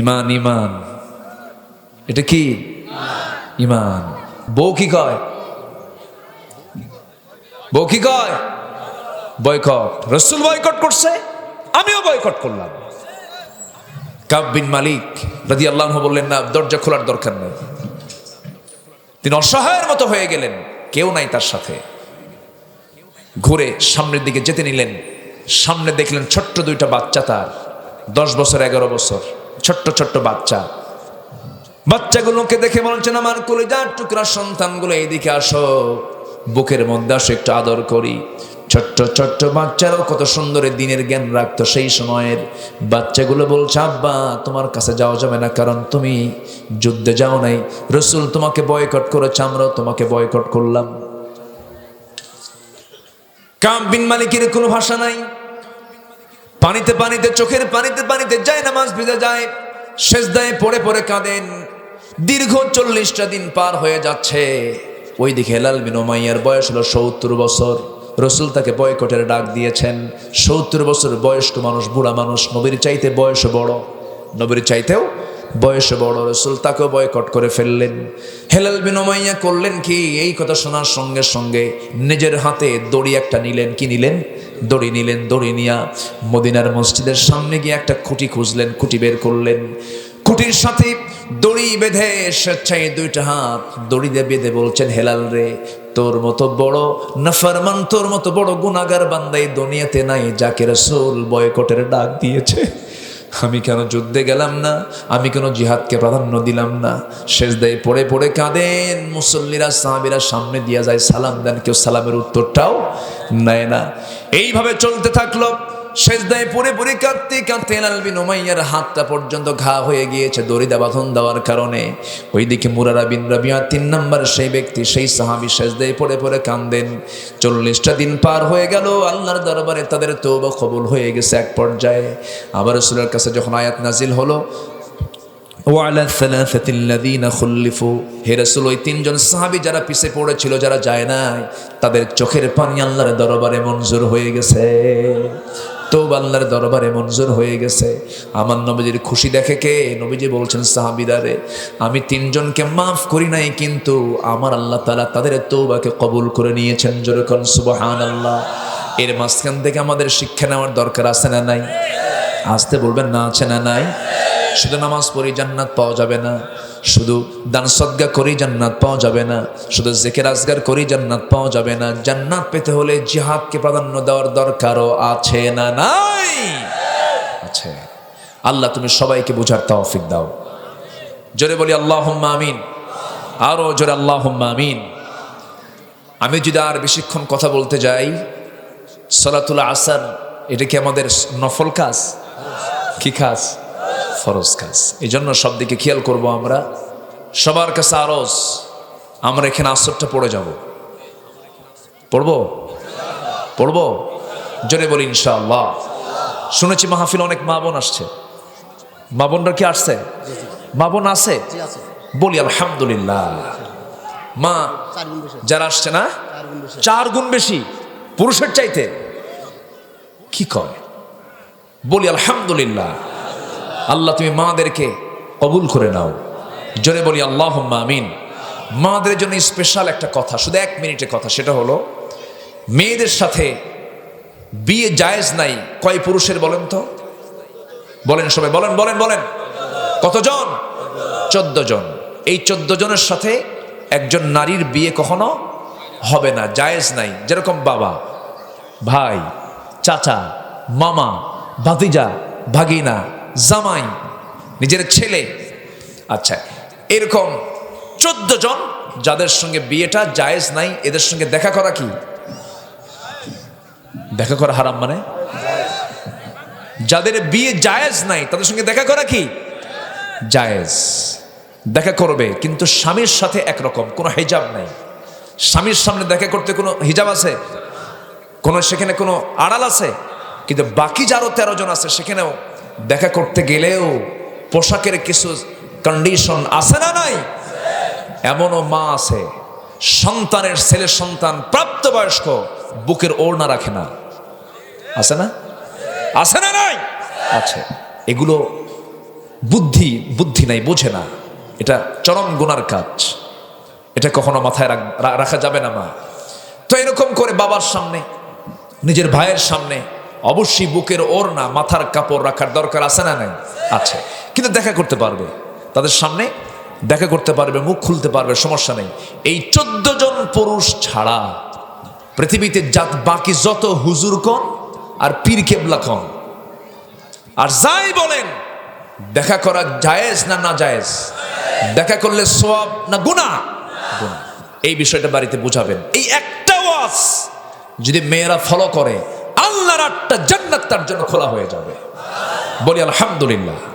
ইমান ইমান। এটা কি? ইমান। বউ কি কয়? বউ কি কয়? বয়কট। রসুল বয়কট করছে, আমিও বয়কট করলাম। কাব বিন মালিক রাজি আল্লাহ বললেন, না, দরজা খোলার দরকার নেই। তিনি অসহায়ের মতো হয়ে গেলেন, কেউ নাই তার সাথে। ঘুরে সামনের দিকে যেতে নিলেন, সামনে দেখলেন ছোট্ট দুইটা বাচ্চা তার, দশ বছর, এগারো বছর। ছোট্ট ছোট্ট বাচ্চা। বাচ্চাগুলোকে দেখে বলছেন আমার কলিজার টুকরা সন্তানগুলো এইদিকে আসো। বুকের মধ্যে আসো, একটু আদর করি। ছোট্ট ছোট্ট বাচ্চারাও কত সুন্দর দিনের জ্ঞান রাখতো। সেই সময়ের বাচ্চাগুলো বলছে, আব্বা, তোমার কাছে যাওয়া যাবে না, কারণ তুমি যুদ্ধে যাও নাই। রসুল তোমাকে বয়কট করেছে, আমরাও তোমাকে বয়কট করলাম। কাম বিন মালিকের কোনো ভাষা নাই। পানিতে পানিতে, চোখের পানিতে পানিতে যায়, নামাজ ভিজে যায় শেষ দায়ে পড়ে পড়ে কাঁদেন। দীর্ঘ চল্লিশটা দিন পার হয়ে যাচ্ছে। ওই দিকে হেলাল বিন ওমাইয়ার বয়স হলো সত্তর বছর। রসুল তাকে বয়কটের ডাক দিয়েছেন। সত্তর বছর বয়স্ক মানুষ, বুড়া মানুষ, নবীর চাইতে বয়স বড়। নবীর চাইতেও বয়স বড়। রসুল তাকেও বয়কট করে ফেললেন। হেলাল বিন ওমাইয়া করলেন কি? এই কথা শোনার সঙ্গে সঙ্গে নিজের হাতে দড়ি একটা নিলেন। কি নিলেন? দড়ি নিলেন, দড়ি নিয়া মদিনার মসজিদের সামনে গিয়ে একটা খুঁটি খুঁজলেন, খুঁটি বের করলেন। খুঁটির সাথে দড়ি বেঁধে স্বেচ্ছায় দুইটা হাত দড়ি দিয়ে বেঁধে বলছেন, হেলাল রে, তোর মতো বড় নাফারমান, তোর মতো বড় গুনাগার বান্দাই দুনিয়াতে নাই, যাকে রসুল বয়কটের ডাক দিয়েছে। আমি কেন যুদ্ধে গেলাম না? আমি কেন জিহাদকে প্রাধান্য দিলাম না? শেষ দেয় পড়ে পড়ে কাঁদেন, মুসল্লিরা, সাহাবিরা সামনে দিয়া যায়, সালাম দেন, কেউ সালামের উত্তরটাও নেয় না। এইভাবে চলতে থাকল। শেষ দেয় পড়ে পড়ে কাঁদতে কাঁদতে লালবিন ওমাইয়ার হাতটা পর্যন্ত ঘা হয়ে গিয়েছে দড়িদা বাঁধন দেওয়ার কারণে। ওইদিকে মুরারা বিন রাবিয়া তিন নম্বর সেই ব্যক্তি, সেই সাহাবি শেষ দেয় পড়ে পড়ে কান্দেন। চল্লিশটা দিন পার হয়ে গেল, আল্লাহর দরবারে তাদের তৌবা কবুল হয়ে গেছে এক পর্যায়ে। আবার রসুলের কাছে যখন আয়াত নাজিল হলো ওয়ালা সালাসাতিল্লাযীনা খুল্লিফু। হে রাসূল, ওই তিনজন সাহাবী যারা পিছে পড়েছিল, যারা যায় নাই, তাদের চোখের পানি আল্লাহর দরবারে মঞ্জুর হয়ে গেছে। তো আল্লাহর দরবারে মঞ্জুর হয়ে গেছে। আমার নবীজির খুশি দেখে কে? নবীজি বলছেন, সাহাবিদারে, আমি তিনজনকে মাফ করি নাই, কিন্তু আমার আল্লাহ তাআলা তাদের তৌবাকে কবুল করে নিয়েছেন যেরকম সুবহানাল্লাহ। এর মাঝখান থেকে আমাদের শিক্ষা নেওয়ার দরকার আছে না নাই? আসতে বলবেন না আছে না নাই? শুধু নামাজ পড়ি জান্নাত পাওয়া যাবে না, শুধু দান সদ্গা করি জান্নাত পাওয়া যাবে না, শুধু জেকের আজগার করি জান্নাত পাওয়া যাবে না, জান্নাত পেতে হলে জিহাদকে প্রাধান্য দেওয়ার দরকারও আছে না নাই? আছে। আল্লাহ, তুমি সবাইকে বোঝার তৌফিক দাও। জোরে বলি আল্লাহ আমিন। আরও জোরে আল্লাহ আমিন। আমি যদি আর বেশিক্ষণ কথা বলতে যাই, সলাতুল আসার, এটা কি আমাদের নফল কাজ? কি কাজ? ফরজ কাজ। এই জন্য সব দিকে খেয়াল করব আমরা। সবার কাছে আরজ আমরা এখানে আসরটা পড়ে যাব। পড়ব? পড়ব? জোরে বলি ইনশাআল্লাহ। শুনেছি মাহফিল অনেক মা বোন আসছে। মা বোনরা কি আসছে? মা বোন আছে? বলি আলহামদুলিল্লাহ। মা যারা আসছে না? চার গুণ বেশি। চার গুণ বেশি। পুরুষের চাইতে? কি কয়? বলি আলহামদুলিল্লাহ। আল্লাহ, তুমি মাদেরকে কবুল করে নাও। জোরে বলি আল্লাহ আমিন। মাদের জন্য স্পেশাল একটা কথা, শুধু এক মিনিটের কথা, সেটা হলো, মেয়েদের সাথে বিয়ে জায়েজ নাই, কয় পুরুষের বলেন তো? বলেন সবাই, বলেন বলেন বলেন। কতজন? চোদ্দ জন এই চোদ্দ জনের সাথে একজন নারীর বিয়ে কখনো হবে না, জায়েজ নাই। যেরকম বাবা, ভাই, চাচা, মামা, ভাতিজা, ভাগিনা জামাই, নিজের ছেলে। আচ্ছা এরকম চোদ্দ জন যাদের সঙ্গে বিয়েটা জায়েজ নাই, এদের সঙ্গে দেখা করা কি? দেখা করা হারাম মানে? যাদের বিয়ে জায়েজ নাই, তাদের সঙ্গে দেখা করা কি? জায়েজ। দেখা করবে, কিন্তু স্বামীর সাথে একরকম, কোনো হিজাব নাই। স্বামীর সামনে দেখা করতে কোনো হিজাব আছে? কোনো, সেখানে কোনো আড়াল আছে? কিন্তু বাকি যারও তেরো জন আছে, সেখানেও দেখা করতে গেলেও পোশাকের কিছু কন্ডিশন আছে না নাই? এমনও মা আছে, সন্তানের ছেলে সন্তান প্রাপ্তবয়স্ক, বুকের ওড়না রাখে না। আছে না? আছে না নাই? আছে। এগুলো বুদ্ধি বুদ্ধি নাই, বোঝে না। এটা চরম গুনার কাজ। এটা কখনো মাথায় রাখা যাবে না মা। তো এরকম করে বাবার সামনে, নিজের ভাইয়ের সামনে অবশ্যই বুকের ওর না মাথার কাপড় রাখার দরকার আছে না নাই? আছে। কিন্তু দেখা করতে পারবে। তাদের সামনে দেখা করতে পারবে, মুখ খুলতে পারবে, সমস্যা নেই। এই চোদ্দ জন পুরুষ ছাড়া পৃথিবীতে জাত বাকি যত হুজুর কন আর পীর কেবলা কন। আর যাই বলেন, দেখা করা জায়েজ না না জায়েজ? দেখা করলে সব না গুণা। এই বিষয়টা বাড়িতে বুঝাবেন। এই একটা ওয়াজ যদি মেয়েরা ফলো করে আল্লাহর আটটা জান্নাত তার জন্য খোলা হয়ে যাবে। বলি আলহামদুলিল্লাহ।